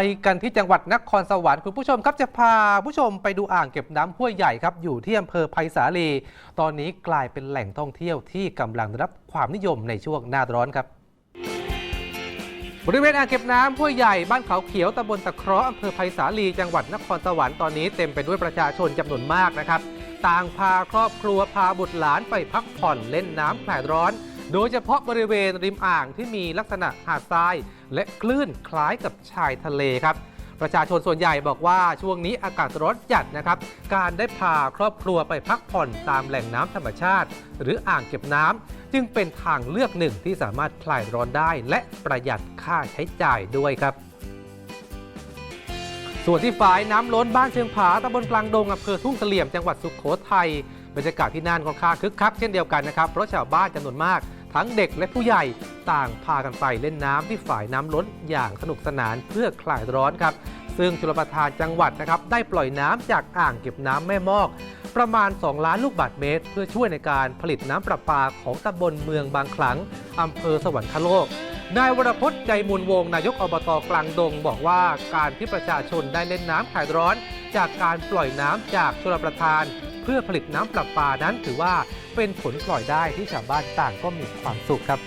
ไปกันที่จังหวัดนครสวรรค์คุณผู้ชมครับจะพาผู้ชมไปดูอ่างเก็บน้ำห้วยใหญ่ครับอยู่ที่อำเภอไผ่สาลี ตอนนี้กลายเป็นแหล่งท่องเที่ยวที่กำลังได้รับความนิยมในช่วงหน้าร้อนครับ บริเวณอ่างเก็บน้ำห้วยใหญ่บ้านเขาเขียวตำบลตะเคราะห์อำเภอไผ่สาลี จังหวัดนครสวรรค์ตอนนี้เต็มไปด้วยประชาชนจำนวนมากนะครับ ต่างพาครอบครัวพาบุตรหลานไปพักผ่อนเล่นน้ำคลายร้อน โดยเฉพาะบริเวณริมอ่างที่มีลักษณะหาดทราย และคลื่นคล้ายกับชายทะเลครับ ประชาชนส่วนใหญ่บอกว่าช่วงนี้อากาศร้อนจัดนะครับ การได้พาครอบครัวไปพักผ่อนตามแหล่งน้ำธรรมชาติ หรืออ่างเก็บน้ำจึงเป็นทางเลือกหนึ่งที่สามารถคลายร้อนได้ และประหยัดค่าใช้จ่ายด้วยครับส่วนที่ฝายน้ำล้นบ้านเชียงผาตำบลกลางดงอำเภอทุ่งเสลี่ยมจังหวัดสุขโขทัยบรรยากาศที่น่านค่อนข้างคึกคักเช่นเดียวกันนะครับ เพราะชาวบ้านจำนวนมาก ทั้งเด็กและผู้ใหญ่ต่างพากันไปเล่นน้ำที่ฝายน้ำล้นอย่างสนุกสนานเพื่อคลายร้อนครับ ซึ่งชลประทานจังหวัดนะครับได้ปล่อยน้ำจากอ่างเก็บน้ำแม่มอก ประมาณ 2 ล้านลูกบาศก์เมตร เพื่อช่วยในการผลิตน้ำประปาของตำบลเมืองบางคลังอำเภอสวรรคโลกนายวรพจน์ใจมูลวงนายกอบตกลางดง บอกว่าการที่ประชาชนได้เล่นน้ำคลายร้อน จากการปล่อยน้ำจากชลประทาน พื่อผลิตน้ำประปานั้นถือว่าเป็นผลปล่อยได้ที่ชาวบ้านต่างก็มีความสุขครับ